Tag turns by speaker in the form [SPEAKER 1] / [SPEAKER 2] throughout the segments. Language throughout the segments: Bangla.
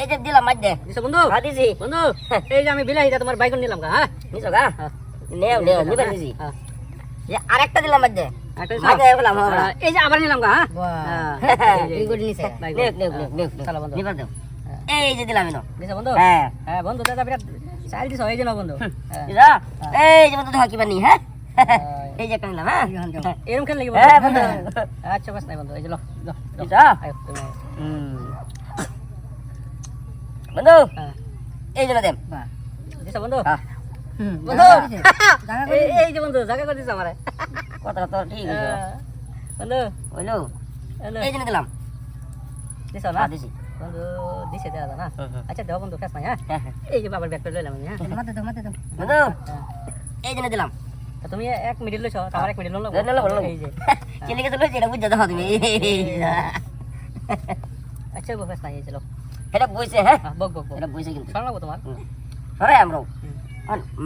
[SPEAKER 1] এই যে দিলাম মাঝে
[SPEAKER 2] দিছো বন্ধু?
[SPEAKER 1] হ্যাঁ দিছি।
[SPEAKER 2] বন্ধু এই যে আমি বিলাইটা তোমার বাইকন নিলাম গা হ্যাঁ?
[SPEAKER 1] নিছো গা?
[SPEAKER 2] হ্যাঁ।
[SPEAKER 1] নেও নেও নিবার দিছি।
[SPEAKER 2] হ্যাঁ।
[SPEAKER 1] যে আরেকটা দিলাম মাঝে
[SPEAKER 2] হ্যাঁ, এই যে আবার নিলাম গা হ্যাঁ? হ্যাঁ, এই
[SPEAKER 1] নিছে।
[SPEAKER 2] বাইক। চলো বন্ধু।
[SPEAKER 1] নিবার দাও।
[SPEAKER 2] হ্যাঁ।
[SPEAKER 1] এই যে দিলাম এনো
[SPEAKER 2] দিছো বন্ধু?
[SPEAKER 1] হ্যাঁ।
[SPEAKER 2] হ্যাঁ বন্ধু দাদা বিরাট চাইল দিছো এই যে নাও বন্ধু। হ্যাঁ।
[SPEAKER 1] এই যে। বন্ধু দেখো কি বানি হ্যাঁ? এই যে নিলাম হ্যাঁ?
[SPEAKER 2] এরকম খেলে লাগবে
[SPEAKER 1] হ্যাঁ, বন্ধু।
[SPEAKER 2] আচ্ছা বাস নাই বন্ধু এই যে লো লো।
[SPEAKER 1] হুম। বন্ধু?
[SPEAKER 2] হ্যাঁ।
[SPEAKER 1] এই যে দেন
[SPEAKER 2] দিছো বন্ধু?
[SPEAKER 1] হ্যাঁ।
[SPEAKER 2] বন্ধু? এই এই যে বন্ধু জায়গা করে দিছো আমারে
[SPEAKER 1] কথাটা তো ঠিক আছে
[SPEAKER 2] হ্যাঁ। বন্ধু?
[SPEAKER 1] হইল এই যে দিলাম।
[SPEAKER 2] দিছো না?
[SPEAKER 1] হ্যাঁ দিছি।
[SPEAKER 2] বন্ধু দিছে দেওয়া না। আচ্ছা দেও বন্ধু কাজ নাই হ্যাঁ?
[SPEAKER 1] হ্যাঁ হ্যাঁ।
[SPEAKER 2] এই যে বাবার ব্যাগ করে লইলাম হ্যাঁ?
[SPEAKER 1] বন্ধু
[SPEAKER 2] হ্যাঁ।
[SPEAKER 1] এই যে দিলাম।
[SPEAKER 2] তুমি এক মিনিট লইছো আমার এক মিনিট লইলো। এই যে।
[SPEAKER 1] চিনি গেছে লইছি এটা বুঝতে দাও তুমি।
[SPEAKER 2] আচ্ছা গো কাজ নাই এই যে লো
[SPEAKER 1] এটা বইছে হ্যাঁ?
[SPEAKER 2] হ্যাঁ, বক বক
[SPEAKER 1] এটা বইছে কিন্তু।
[SPEAKER 2] শোনাবো তোমার?
[SPEAKER 1] সরে আমরা।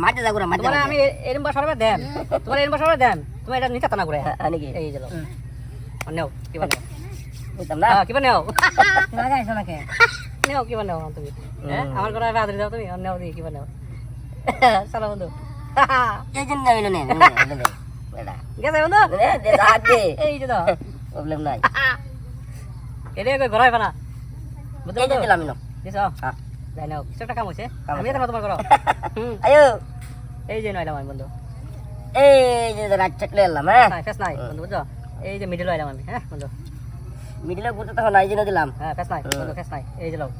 [SPEAKER 1] মাঝে যাগুরা মাঝে
[SPEAKER 2] আমি এরম বা সরবে দেন। তোমার এরম বা সরবে দেন। তুমি এটা নিতে না করে
[SPEAKER 1] হ্যাঁ নাকি?
[SPEAKER 2] এই যে লো। নেও কি বানাও?
[SPEAKER 1] বুঝতাম না?
[SPEAKER 2] হ্যাঁ কি বানাও?
[SPEAKER 1] লাগাইছো নাকি
[SPEAKER 2] নেও কি বানাও তুমি? হ্যাঁ আমার ঘরে রাত্রি দাও তুমি? নেও দিয়ে কি বানাও? চলো বন্ধু।
[SPEAKER 1] এই জন্য হইল নে
[SPEAKER 2] গেছে বন্ধু? এই যে দাও।
[SPEAKER 1] প্রবলেম নাই।
[SPEAKER 2] এটা ঘরে বানা
[SPEAKER 1] এই যে দিলাম
[SPEAKER 2] দিছো?
[SPEAKER 1] হ্যাঁ।
[SPEAKER 2] যাই নাও কিছু আমি এটা তোমার করো।
[SPEAKER 1] আয়ো।
[SPEAKER 2] এই যে নইলাম আমি বন্ধু।
[SPEAKER 1] এই যে রাত চাকলে এলাম হ্যাঁ?
[SPEAKER 2] ফেস নাই বন্ধু বুঝছ? এই যে মিডিল আইলাম আমি হ্যাঁ বন্ধু।
[SPEAKER 1] মিডিলে ঘুরতে তখন এই জন্য দিলাম।
[SPEAKER 2] হ্যাঁ ফেস নাই বন্ধু ফেস নাই। এই যে লাও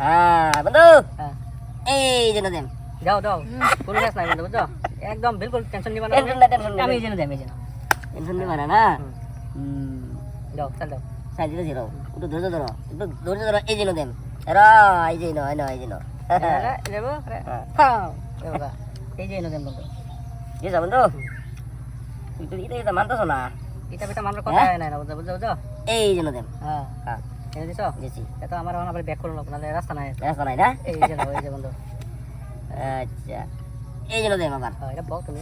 [SPEAKER 1] হ্যাঁ বন্ধু।
[SPEAKER 2] হ্যাঁ।
[SPEAKER 1] এই জন্য দেন।
[SPEAKER 2] যাও যাও। কোনো ফেস নাই বন্ধু বুঝছ? একদম বিলকুল টেনশন নিবা না
[SPEAKER 1] টেনশন না টেনশন
[SPEAKER 2] আমি এই জন্য দেম এই জন্য
[SPEAKER 1] টেনশন নিবা না না।
[SPEAKER 2] হুম। যাও চল যাও
[SPEAKER 1] সাইড দিতে জিরো। একটু ধৈর্য ধরো একটু ধৈর্য ধরো এই জন্য দেন। র এই যে নো এই নো এই যে নো
[SPEAKER 2] নেব
[SPEAKER 1] হ্যাঁ।
[SPEAKER 2] হ্যাঁ এবার এই যে দেন বন্ধু।
[SPEAKER 1] কি বন্ধু। তুই তো এটা এটা মানতেছ না।
[SPEAKER 2] এটা বেটা আমরা কথা নাই না বুঝছ বুঝছ বুঝছ?
[SPEAKER 1] এই জন্য দেন।
[SPEAKER 2] হ্যাঁ।
[SPEAKER 1] হ্যাঁ।
[SPEAKER 2] এনে দিছো?
[SPEAKER 1] গেছি
[SPEAKER 2] এটা আমার এখন আবার ব্যাক করুন নাহলে রাস্তা নাই।
[SPEAKER 1] রাস্তা নাই না?
[SPEAKER 2] এই যে এই যে বন্ধু।
[SPEAKER 1] আচ্ছা। এই জন্য দেন আবার
[SPEAKER 2] হ্যাঁ, এটা বল তুমি।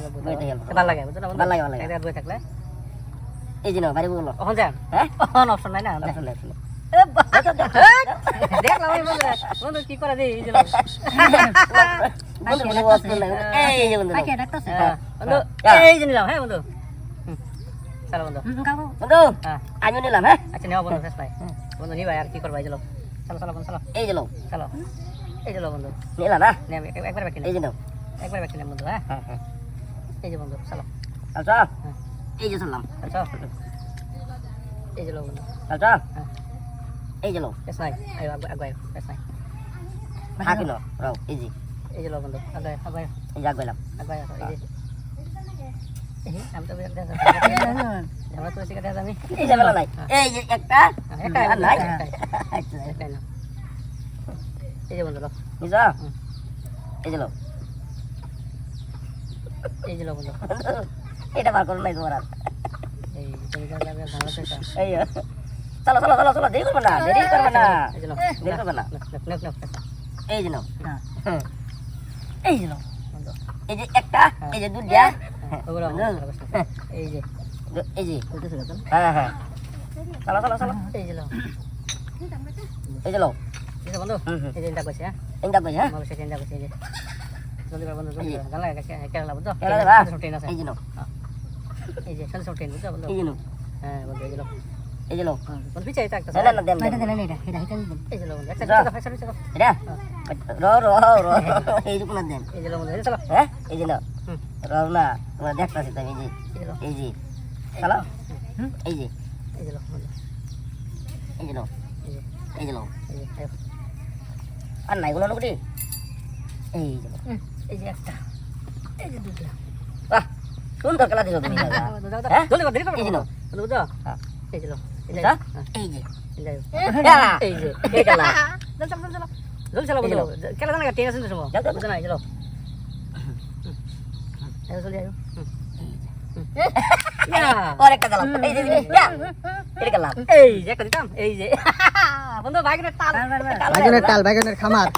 [SPEAKER 2] ভালো লাগে বুঝছ না
[SPEAKER 1] ভালো লাগে, ভালো লাগে।
[SPEAKER 2] বই থাকলে?
[SPEAKER 1] এই জন্য বাড়ি বলো।
[SPEAKER 2] ওখান যান।
[SPEAKER 1] হ্যাঁ?
[SPEAKER 2] অপশন নাই না
[SPEAKER 1] শুনে শুনে
[SPEAKER 2] দেখলাম বন্ধু বন্ধু কি করে দিই এই যে
[SPEAKER 1] বন্ধু বন্ধু এই যে বন্ধু
[SPEAKER 2] হ্যাঁ, বন্ধু
[SPEAKER 1] হ্যাঁ।
[SPEAKER 2] এই যে নিলাম হ্যাঁ বন্ধু। চলো বন্ধু।
[SPEAKER 1] বন্ধু
[SPEAKER 2] হ্যাঁ।
[SPEAKER 1] আমিও নিলাম হ্যাঁ।
[SPEAKER 2] আচ্ছা নেওয়া বন্ধু ফেস নাই। বন্ধু নিবা আর কি করবা এই যে নাও। চলো চলো বন্ধু চলো।
[SPEAKER 1] এই যে
[SPEAKER 2] চলো। এই যে বন্ধু।
[SPEAKER 1] নিলা না
[SPEAKER 2] নে একবার ব্যাকি
[SPEAKER 1] এই
[SPEAKER 2] নেই
[SPEAKER 1] যে
[SPEAKER 2] একবার ব্যাকি বন্ধু হ্যাঁ।
[SPEAKER 1] হ্যাঁ হ্যাঁ।
[SPEAKER 2] এই যে বন্ধু চলো।
[SPEAKER 1] আচ্ছা।
[SPEAKER 2] হ্যাঁ।
[SPEAKER 1] এই যে চললাম
[SPEAKER 2] আচ্ছা এই যে লো বন্ধু
[SPEAKER 1] আচ্ছা
[SPEAKER 2] হ্যাঁ।
[SPEAKER 1] এই যে লো
[SPEAKER 2] ফেস নাই আয়ো আগে আগে ফেস নাই
[SPEAKER 1] হাকি নো রাও এই যে
[SPEAKER 2] এই যে লো বন্ধু আগে আগে
[SPEAKER 1] এই যে আগাইলাম
[SPEAKER 2] আগে এই যে এই, আমি তো বের দেখা আমরা তো শিখে দেখা আমি
[SPEAKER 1] এই যে বেলা নাই এই যে একটা
[SPEAKER 2] হ্যাঁ, একটাই
[SPEAKER 1] আর নাই
[SPEAKER 2] একটাই,
[SPEAKER 1] আচ্ছা
[SPEAKER 2] একটাই নাও। এই যে বন্ধু লো
[SPEAKER 1] বুঝা
[SPEAKER 2] হুম।
[SPEAKER 1] এই যে লো
[SPEAKER 2] এই যে লো বন্ধু
[SPEAKER 1] এটা বার করো নাই তোমার আর চলো চলো চলো চলো দেরি করবে না দেরি করবে না দেরি করবে না। এই যে
[SPEAKER 2] হ্যাঁ
[SPEAKER 1] এই যে এই যে একটা এই যে দুটা
[SPEAKER 2] হ্যাঁ। এই যে
[SPEAKER 1] এই যে হ্যাঁ হ্যাঁ চলো চলো চলো
[SPEAKER 2] এই যে লো
[SPEAKER 1] এই যে লো
[SPEAKER 2] এই যে বন্ধু। এই যে ইন্টা কইছে হ্যাঁ
[SPEAKER 1] এইটা কই হ্যাঁ
[SPEAKER 2] সেটা ইন্টা কইছে এই যে জলদি করে বন্ধু জলদি বুঝছ
[SPEAKER 1] কেরালা বা?
[SPEAKER 2] ছোট ট্রেন আছে
[SPEAKER 1] এই যে
[SPEAKER 2] এই যে ছোট ছোট বুঝছ বন্ধু
[SPEAKER 1] এই যে
[SPEAKER 2] হ্যাঁ বন্ধু এই যে
[SPEAKER 1] এই যে
[SPEAKER 2] বন্ধু পিছে এটা একটা
[SPEAKER 1] না না দেন দেন
[SPEAKER 2] এই যে বন্ধু একটা একটা একটা একটা
[SPEAKER 1] এটা র র র এই যে কোন দেন
[SPEAKER 2] এই যে বন্ধু এই চলো
[SPEAKER 1] হ্যাঁ এই যে নাও
[SPEAKER 2] হুম।
[SPEAKER 1] না তোমরা দেখতাছি তো এই যে
[SPEAKER 2] এই যে লো
[SPEAKER 1] এই যে চলো এই যে
[SPEAKER 2] এই যে
[SPEAKER 1] এই যে
[SPEAKER 2] এই যে
[SPEAKER 1] এই যে নাও
[SPEAKER 2] এই যে আয়ো।
[SPEAKER 1] আর নাই কোনো নকরি এই যে
[SPEAKER 2] এই যে একটা এই যে দুটো
[SPEAKER 1] বাহ সুন্দর খেলা দিছো তুমি। হ্যাঁ?
[SPEAKER 2] জলদি করে দেরি করো
[SPEAKER 1] এই যে
[SPEAKER 2] না। বুঝছ
[SPEAKER 1] হ্যাঁ।
[SPEAKER 2] এই এই হ্যাঁ,
[SPEAKER 1] এই
[SPEAKER 2] এই
[SPEAKER 1] হ্যাঁ।
[SPEAKER 2] খেলা চল চল চল জলদি চলো বন্ধু খেলা জানা আছে সময়। বুঝছ না চলো আয়ো
[SPEAKER 1] ইয়া,
[SPEAKER 3] খামার